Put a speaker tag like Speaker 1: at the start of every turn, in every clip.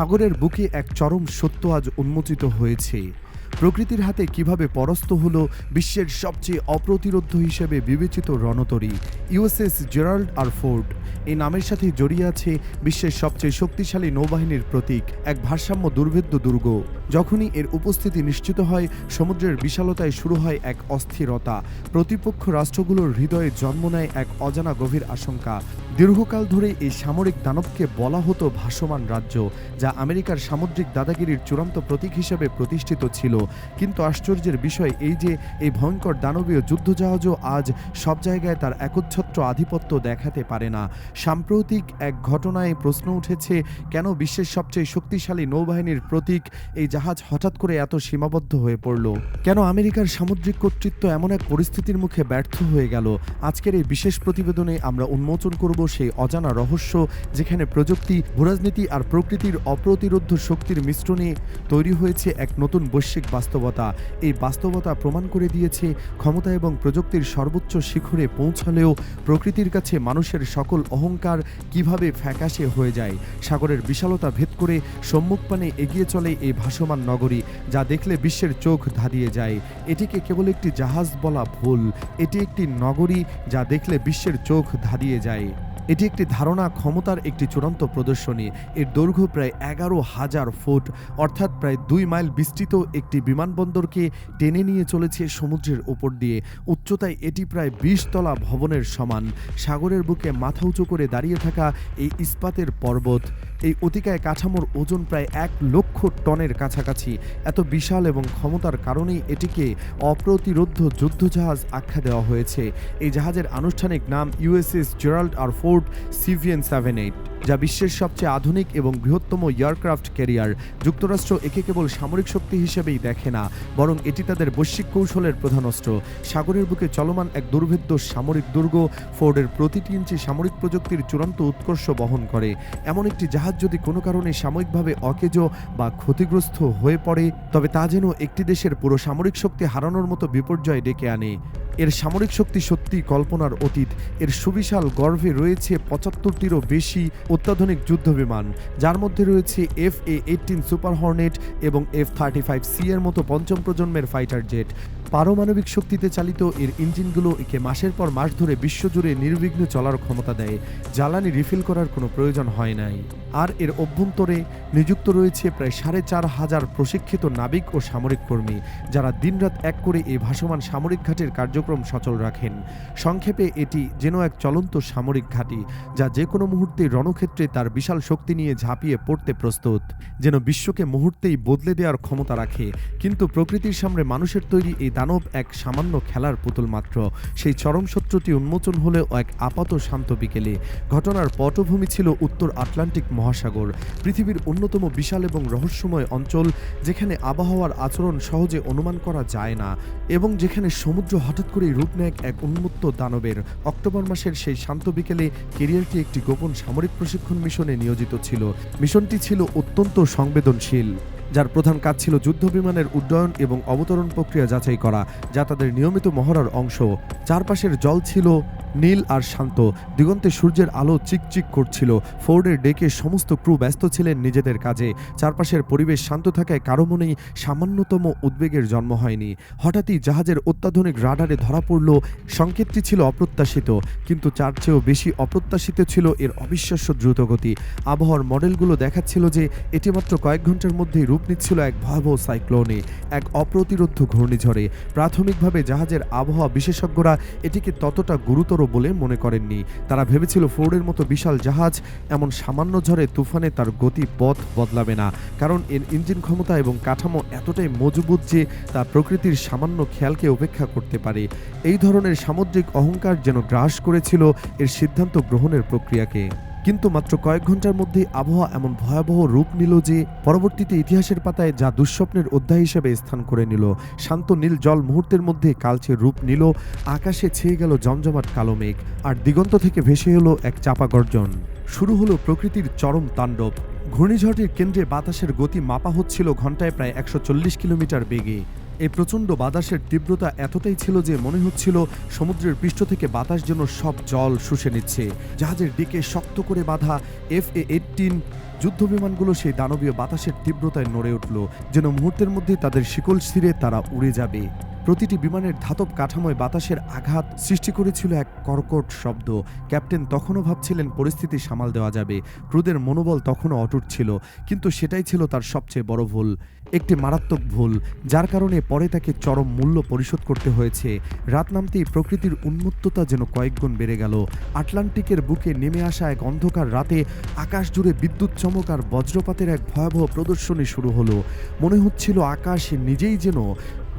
Speaker 1: সাগরের বুকে এক চরম সত্য আজ উন্মোচিত হয়েছে। প্রকৃতির হাতে কীভাবে পরস্ত হল বিশ্বের সবচেয়ে অপ্রতিরোধ্য হিসেবে বিবেচিত রণতরী, ইউএসএস জেরাল্ড আর ফোর্ড। এই নামের সাথে জড়িয়ে আছে বিশ্বের সবচেয়ে শক্তিশালী নৌবাহিনীর প্রতীক, এক ভারসাম্য দুর্ভেদ্য দুর্গ। যখনই এর উপস্থিতি নিশ্চিত হয়, সমুদ্রের বিশালতায় শুরু হয় এক অস্থিরতা। প্রতিপক্ষ রাষ্ট্রগুলোর হৃদয়ে জন্ম নেয় এক অজানা গভীর আশঙ্কা। দীর্ঘকাল ধরে এই সামরিক দানবকে বলা হতো ভাসমান রাজ্য, যা আমেরিকার সামুদ্রিক দাদাগিরির চূড়ান্ত প্রতীক হিসেবে প্রতিষ্ঠিত ছিল। কিন্তু আশ্চর্যের বিষয় এই যে এই ভয়ঙ্কর দানবীয় যুদ্ধজাহাজও আজ সব জায়গায় তার একচ্ছত্র আধিপত্য দেখাতে পারে না। সাম্প্রতিক এক ঘটনায় প্রশ্ন উঠেছে, কেন বিশ্বের সবচেয়ে শক্তিশালী নৌবাহিনীর প্রতীক এই জাহাজ হঠাৎ করে এত সীমাবদ্ধ হয়ে পড়ল? কেন আমেরিকার সামুদ্রিক কর্তৃত্ব এমন এক পরিস্থিতির মুখে ব্যর্থ হয়ে গেল? আজকের এই বিশেষ প্রতিবেদনে আমরা উন্মোচন করব সেই অজানা রহস্য, যেখানে প্রযুক্তি, ভূরাজনীতি আর প্রকৃতির অপ্রতিরোধ্য শক্তির মিশ্রণে তৈরি হয়েছে এক নতুন বৈশ্বিক বাস্তবতা। এই বাস্তবতা প্রমাণ করে দিয়েছে ক্ষমতা এবং প্রযুক্তির সর্বোচ্চ শিখরে পৌঁছালেও প্রকৃতির কাছে মানুষের সকল অহংকার কীভাবে ফ্যাকাশে হয়ে যায়, সাগরের বিশালতা ভেদ করে সম্মুখপানে এগিয়ে চলে এই ভাসমান নগরী, যা দেখলে বিশ্বের চোখ ধাঁধিয়ে যায়। এটিকে কেবল একটি জাহাজ বলা ভুল, এটি একটি নগরী যা দেখলে বিশ্বের চোখ ধাঁধিয়ে যায়। এটি একটি ধারণা ক্ষমতার একটি চূড়ান্ত প্রদর্শনী। এর দৈর্ঘ্য প্রায় এগারো হাজার ফুট, অর্থাৎ প্রায় দুই মাইল বিস্তৃত একটি বিমানবন্দরকে টেনে নিয়ে চলেছে সমুদ্রের ওপর দিয়ে। উচ্চতায় এটি প্রায় বিশ তলা ভবনের সমান। সাগরের বুকে মাথা উঁচু করে দাঁড়িয়ে থাকা এই ইস্পাতের পর্বত। এই অতিকায় কাঠামোর ওজন প্রায় এক লক্ষ টনের কাছাকাছি। এত বিশাল এবং ক্ষমতার কারণেই এটিকে অপ্রতিরোধ্য যুদ্ধজাহাজ আখ্যা দেওয়া হয়েছে। এই জাহাজের আনুষ্ঠানিক নাম USS Gerald R Ford CVN seven eight, যা বিশ্বের সবচেয়ে আধুনিক এবং বৃহত্তম এয়ারক্রাফট ক্যারিয়ার। যুক্তরাষ্ট্র একে কেবল সামরিক শক্তি হিসেবেই দেখে না, বরং এটি তাদের বৈশ্বিক কৌশলের প্রধান অস্ত্র সাগরের বুকে চলমান এক দুর্ভেদ্য সামরিক দুর্গ ফোর্ডের প্রতিটি ইঞ্চি সামরিক প্রযুক্তির চূড়ান্ত উৎকর্ষ বহন করে। এমন একটি জাহাজ যদি কোনো কারণে সাময়িকভাবে অকেজ বা ক্ষতিগ্রস্ত হয়ে পড়ে, তবে তা যেন একটি দেশের পুরো সামরিক শক্তি হারানোর মতো বিপর্যয় ডেকে আনে। এর সামরিক শক্তি সত্যি কল্পনার অতীত। এর সুবিশাল গর্ভে রয়েছে পঁচাত্তরটিরও বেশি অত্যাধুনিক যুদ্ধ বিমান যার মধ্যে রয়েছে F A eighteen super hornet এবং এফ থার্টি ফাইভ সি এর মতো পঞ্চম প্রজন্মের ফাইটার জেট পারমাণবিক শক্তিতে চালিত এর ইঞ্জিনগুলো একে মাসের পর মাস ধরে বিশ্বজুড়ে নির্বিঘ্নে চলার ক্ষমতা দেয়। জ্বালানি রিফিল করার কোনো প্রয়োজন হয় নাই। আর এর অভ্যন্তরে নিযুক্ত রয়েছে প্রায় সাড়ে চার হাজার প্রশিক্ষিত নাবিক ও সামরিক কর্মী, যারা দিনরাত এক করে এই ভাসমান সামরিক ঘাটের কার্যক্রম সচল রাখেন। সংক্ষেপে, এটি যেন এক চলন্ত সামরিক ঘাঁটি, যা যে কোনো মুহূর্তে রণক্ষেত্রে তার বিশাল শক্তি নিয়ে ঝাঁপিয়ে পড়তে প্রস্তুত। যেন বিশ্বকে মুহূর্তেই বদলে দেওয়ার ক্ষমতা রাখে। কিন্তু প্রকৃতির সামনে মানুষের তৈরি এই দানব এক সামান্য খেলার পুতুল মাত্র। সেই চরম সত্যটি উন্মোচন হলেও এক আপাত শান্ত বিকেলে। ঘটনার পটভূমি ছিল উত্তর আটলান্টিক মহাসাগর। পৃথিবীর অন্যতম বিশাল এবং রহস্যময় অঞ্চল, যেখানে আবহাওয়ার আচরণ সহজে অনুমান করা যায় না এবং যেখানে সমুদ্র হঠাৎ করেই রূপ নেয় এক উন্মুক্ত দানবের। অক্টোবর মাসের সেই শান্ত বিকেলে কেরিয়ারটি একটি গোপন সামরিক প্রশিক্ষণ মিশনে নিয়োজিত ছিল। মিশনটি ছিল অত্যন্ত সংবেদনশীল। যার প্রধান কাজ ছিল যুদ্ধ বিমানের উড্ডয়ন এবং অবতরণ প্রক্রিয়া যাচাই করা, যা তাদের নিয়মিত মহড়ার অংশ। চারপাশের জল ছিল নীল আর শান্ত। দিগন্তে সূর্যের আলো চিকচিক করছিল। ফোর্ডের ডেকে সমস্ত ক্রু ব্যস্ত ছিলেন নিজেদের কাজে। চারপাশের পরিবেশ শান্ত থাকায় কারও মনেই সামান্যতম উদ্বেগের জন্ম হয়নি। হঠাৎই জাহাজের অত্যাধুনিক রাডারে ধরা পড়ল। সংকেতটি ছিল অপ্রত্যাশিত, কিন্তু চার চেয়েও বেশি অপ্রত্যাশিত ছিল এর অবিশ্বাস্য দ্রুতগতি। আবহাওয়ার মডেলগুলো দেখাচ্ছিল যে এটি মাত্র কয়েক ঘণ্টার মধ্যেই রূপ নিচ্ছিল এক ভয়াবহ সাইক্লোনে, এক অপ্রতিরোধ্য ঘূর্ণিঝড়ে। প্রাথমিকভাবে জাহাজের আবহাওয়া বিশেষজ্ঞরা এটিকে ততটা গুরুতর বলে মনে করেননি। তারা ভেবেছিল ফোর্ডের মতো বিশাল জাহাজ এমন সামান্য ঝড়ে তুফানে তার গতি পথ বদলাবে না, কারণ এর ইঞ্জিন ক্ষমতা এবং কাঠামো এতটাই মজবুত যে তা প্রকৃতির সামান্য খেয়ালকে উপেক্ষা করতে পারে। এই ধরনের সামুদ্রিক অহংকার যেন গ্রাস করেছিল এর সিদ্ধান্ত গ্রহণের প্রক্রিয়াকে। কিন্তু মাত্র কয়েক ঘণ্টার মধ্যেই আবহাওয়া এমন ভয়াবহ রূপ নিল যে পরবর্তীতে ইতিহাসের পাতায় যা দুঃস্বপ্নের অধ্যায় হিসেবে স্থান করে নিল, শান্ত নীল জল মুহূর্তের মধ্যে কালচে রূপ নিল, আকাশে ছেয়ে গেল জমজমাট কালো মেঘ, আর দিগন্ত থেকে ভেসে এলো এক চাপা গর্জন। শুরু হলো প্রকৃতির চরম তাণ্ডব। ঘূর্ণিঝড়টির কেন্দ্রে বাতাসের গতি মাপা হচ্ছিল ঘন্টায় প্রায় একশো চল্লিশ কিলোমিটার বেগে। এই প্রচণ্ড বাতাসের তীব্রতা এতটাই ছিল যে মনে হচ্ছিল সমুদ্রের পৃষ্ঠ থেকে বাতাস যেন সব জল শুষে নিচ্ছে। জাহাজের দিকে শক্ত করে বাঁধা এফ এ এইটিন যুদ্ধ বিমানগুলো সেই দানবীয় বাতাসের তীব্রতায় নড়ে উঠল, যেন মুহূর্তের মধ্যে তাদের শিকল ছিঁড়ে তারা উড়ে যাবে। প্রতিটি বিমানের ধাতব কাঠামোয় বাতাসের আঘাত সৃষ্টি করেছিল এক কর্কট শব্দ। ক্যাপ্টেন তখনও ভাবছিলেন পরিস্থিতি সামাল দেওয়া যাবে। ক্রুদের মনোবল তখনও অটুট ছিল, কিন্তু সেটাই ছিল তার সবচেয়ে বড় ভুল। একটি মারাত্মক ভুল, যার কারণে পরে তাকে চরম মূল্য পরিশোধ করতে হয়েছে। রাত নামতেই প্রকৃতির উন্মত্ততা যেন কয়েকগুণ বেড়ে গেল। আটলান্টিকের বুকে নেমে আসা এক অন্ধকার রাতে আকাশ জুড়ে বিদ্যুৎ চমক আর বজ্রপাতের এক ভয়াবহ প্রদর্শনী শুরু হলো। মনে হচ্ছিল আকাশ নিজেই যেন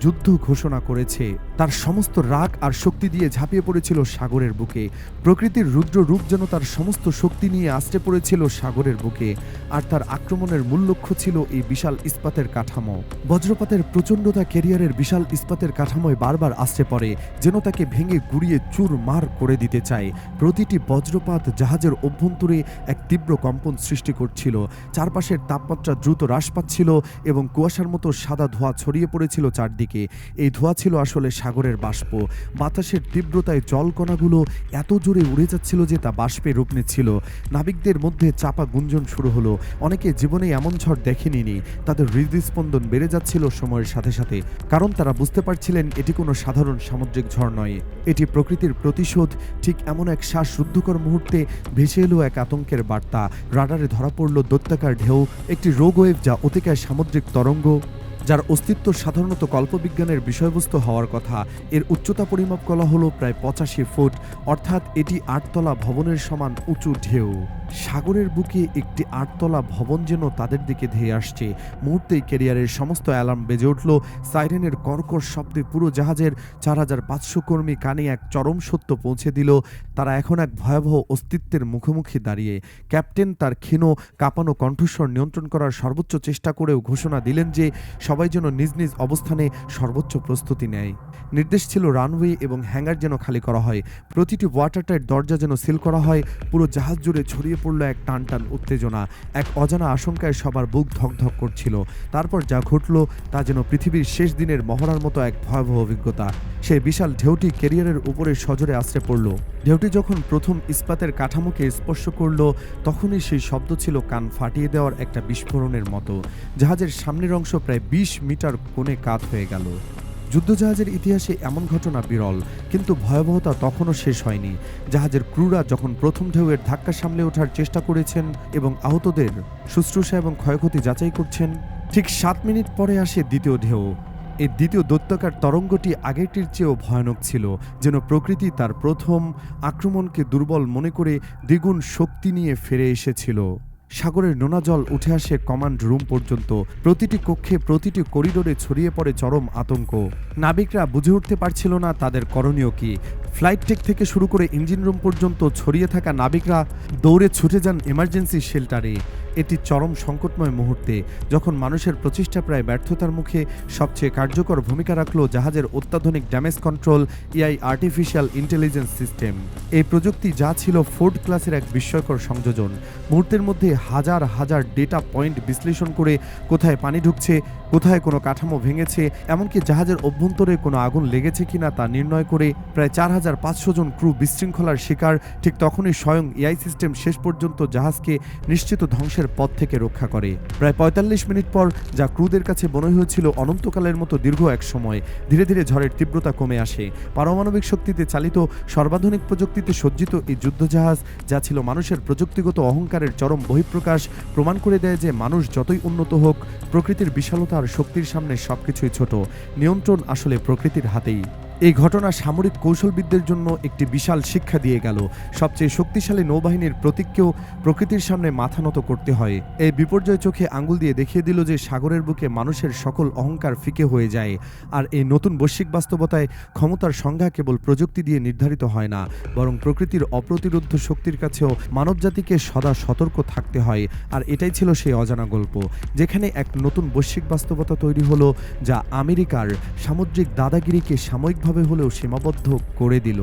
Speaker 1: যুদ্ধ ঘোষণা করেছে। তার সমস্ত রাগ আর শক্তি দিয়ে ঝাঁপিয়ে পড়েছিল সাগরের বুকে। প্রকৃতির রুদ্র রূপ যেন তার সমস্ত শক্তি নিয়ে আসতে পড়েছিল সাগরের বুকে। আর তার আক্রমণের মূল লক্ষ্য ছিল এই বিশাল ইস্পাতের কাঠামো। বজ্রপাতের প্রচণ্ডতা ক্যারিয়ারের বিশাল ইস্পাতের কাঠামোয় বারবার আসতে পড়ে, যেন তাকে ভেঙে গুড়িয়ে চুর মার করে দিতে চায়। প্রতিটি বজ্রপাত জাহাজের অভ্যন্তরে এক তীব্র কম্পন সৃষ্টি করছিল। চারপাশের তাপমাত্রা দ্রুত হ্রাস পাচ্ছিল এবং কুয়াশার মতো সাদা ধোঁয়া ছড়িয়ে পড়েছিল চারদিকে। এই ধোঁয়া ছিল আসলে সাগরের বাষ্প। বাতাসের তীব্রতায় জলকণাগুলো এত জোরে উড়ে যাচ্ছিল যে তা বাষ্পে রূপ নিচ্ছিল নাবিকদের মধ্যে চাপা গুঞ্জন শুরু হলো। অনেকে জীবনে এমন ঝড় দেখেনি তাদের হৃদস্পন্দন বেড়ে যাচ্ছিল সময়ের সাথে সাথে। কারণ তারা বুঝতে পারছিলেন এটি কোনো সাধারণ সামুদ্রিক ঝড় নয়। এটি প্রকৃতির প্রতিশোধ। ঠিক এমন এক শ্বাসরুদ্ধকর মুহূর্তে ভেসে এলো এক আতঙ্কের বার্তা। রাডারে ধরা পড়ল দৈত্যাকার ঢেউ। একটি রোগ ওয়েভ যা অতিকায় সামুদ্রিক তরঙ্গ যার অস্তিত্ব সাধারণত কল্পবিজ্ঞানের বিষয়বস্তু হওয়ার কথা, এর উচ্চতা পরিমাপ করা হলো প্রায় পঁচাশি ফুট, অর্থাৎ এটি আটতলা ভবনের সমান উঁচু ঢেউ। সাগরের বুকে একটি আটতলা ভবন যেন তাদের দিকে ধেয়ে আসছে। মুহূর্তেই ক্যারিয়ারের সমস্ত অ্যালার্ম বেজে উঠল। সাইরেনের কর্কশ শব্দে পুরো জাহাজের চার হাজার পাঁচশো কর্মী কানে এক চরম সত্য পৌঁছে দিল। তারা এখন এক ভয়াবহ অস্তিত্বের মুখোমুখি দাঁড়িয়ে। ক্যাপ্টেন তার ক্ষীণ, কাঁপানো কণ্ঠস্বর নিয়ন্ত্রণ করার সর্বোচ্চ চেষ্টা করেও ঘোষণা দিলেন যে, সবাই যেন নিজ নিজ অবস্থানে সর্বোচ্চ প্রস্তুতি নেয়। নির্দেশ ছিল রানওয়ে এবং হ্যাঙ্গার যেন খালি করা হয়। প্রতিটি ওয়াটার টাইট দরজা যেন সিল করা হয়। পুরো জাহাজ জুড়ে ছড়িয়ে পড়ল এক টান টান উত্তেজনা। এক অজানা আশঙ্কায় সবার বুক ধকধক করছিল। তারপর যা ঘটল তা যেন পৃথিবীর শেষ দিনের মহড়ার মতো এক ভয়াবহ অভিজ্ঞতা। সেই বিশাল ঢেউটি ক্যারিয়ারের উপরে সজোরে আশ্রে পড়ল। ঢেউটি যখন প্রথম ইস্পাতের কাঠামোকে স্পর্শ করল, তখনই সেই শব্দ ছিল কান ফাটিয়ে দেওয়ার একটা বিস্ফোরণের মতো। জাহাজের সামনের অংশ প্রায় বিশ মিটার কোণে কাত হয়ে গেল। যুদ্ধজাহাজের ইতিহাসে এমন ঘটনা বিরল, কিন্তু ভয়াবহতা তখনও শেষ হয়নি। জাহাজের ক্রুরা যখন প্রথম ঢেউয়ের ধাক্কা সামলে ওঠার চেষ্টা করেছেন এবং আহতদের শুশ্রূষা এবং ক্ষয়ক্ষতি যাচাই করছেন, ঠিক সাত মিনিট পরে আসে দ্বিতীয় ঢেউ। এই দ্বিতীয় দৈত্যাকার তরঙ্গটি আগেরটির চেয়েও ভয়ানক ছিল, যেন প্রকৃতি তার প্রথম আক্রমণকে দুর্বল মনে করে দ্বিগুণ শক্তি নিয়ে ফিরে এসেছিল। সাগরের নোনা জল উঠে আসে কমান্ড রুম পর্যন্ত। প্রতিটি কক্ষে, প্রতিটি করিডোরে ছড়িয়ে পড়ে চরম আতঙ্ক। নাবিকরা বুঝে উঠতে পারছিল না তাদের করণীয় কি। ফ্লাইট টেক থেকে শুরু করে ইঞ্জিন রুম পর্যন্ত ছড়িয়ে থাকা নাবিকরা দৌড়ে ছুটে যান এমার্জেন্সি শেল্টারে। এটি চরম সংকটময় মুহূর্তে, যখন মানুষের প্রচেষ্টা প্রায় ব্যর্থতার মুখে সবচেয়ে কার্যকর ভূমিকা রাখল জাহাজের অত্যাধুনিক damage control, AI artificial intelligence system. এই প্রযুক্তি যা ছিল ফোর্ড ক্লাসের এক বিস্ময়কর সংযোজন, মুহূর্তের মধ্যে হাজার হাজার ডেটা পয়েন্ট বিশ্লেষণ করে কোথায় পানি ঢুকছে, কোথায় কোনো কাঠামো ভেঙেছে, এমনকি জাহাজের অভ্যন্তরে কোনো আগুন লেগেছে কিনা তা নির্ণয় করে প্রায় চার হাজার হাজার পাঁচশো জন ক্রু বিশৃঙ্খলার শিকার, ঠিক তখনই স্বয়ং এআই সিস্টেম শেষ পর্যন্ত জাহাজকে নিশ্চিত ধ্বংসের পথ থেকে রক্ষা করে। প্রায় পঁয়তাল্লিশ মিনিট পর যা ক্রুদের কাছে মনে হয়েছিল অনন্তকালের মতো দীর্ঘ এক সময়, ধীরে ধীরে ঝড়ের তীব্রতা কমে আসে। পারমাণবিক শক্তিতে চালিত সর্বাধুনিক প্রযুক্তিতে সজ্জিত এই যুদ্ধজাহাজ, যা ছিল মানুষের প্রযুক্তিগত অহংকারের চরম বহিঃপ্রকাশ, প্রমাণ করে দেয় যে মানুষ যতই উন্নত হোক, প্রকৃতির বিশালতা আর শক্তির সামনে সবকিছুই ছোট। নিয়ন্ত্রণ আসলে প্রকৃতির হাতেই। এই ঘটনা সামরিক কৌশলবিদদের জন্য একটি বিশাল শিক্ষা দিয়ে গেল। সবচেয়ে শক্তিশালী নৌবাহিনীর প্রতীককেও প্রকৃতির সামনে মাথা নত করতে হয়। এই বিপর্যয় চোখে আঙ্গুল দিয়ে দেখিয়ে দিল যে সাগরের বুকে মানুষের সকল অহংকার ফিকে হয়ে যায়। আর এই নতুন বৈশ্বিক বাস্তবতায় ক্ষমতার সংজ্ঞা কেবল প্রযুক্তি দিয়ে নির্ধারিত হয় না, বরং প্রকৃতির অপ্রতিরোধ শক্তির কাছেও মানবজাতিকে সদা সতর্ক থাকতে হয়। আর এটাই ছিল সেই অজানা গল্প, যেখানে এক নতুন বৈশ্বিক বাস্তবতা তৈরি হলো, যা আমেরিকার সামুদ্রিক দাদাগিরিকে সাময়িকভাবে হলেও সীমাবদ্ধ করে দিল।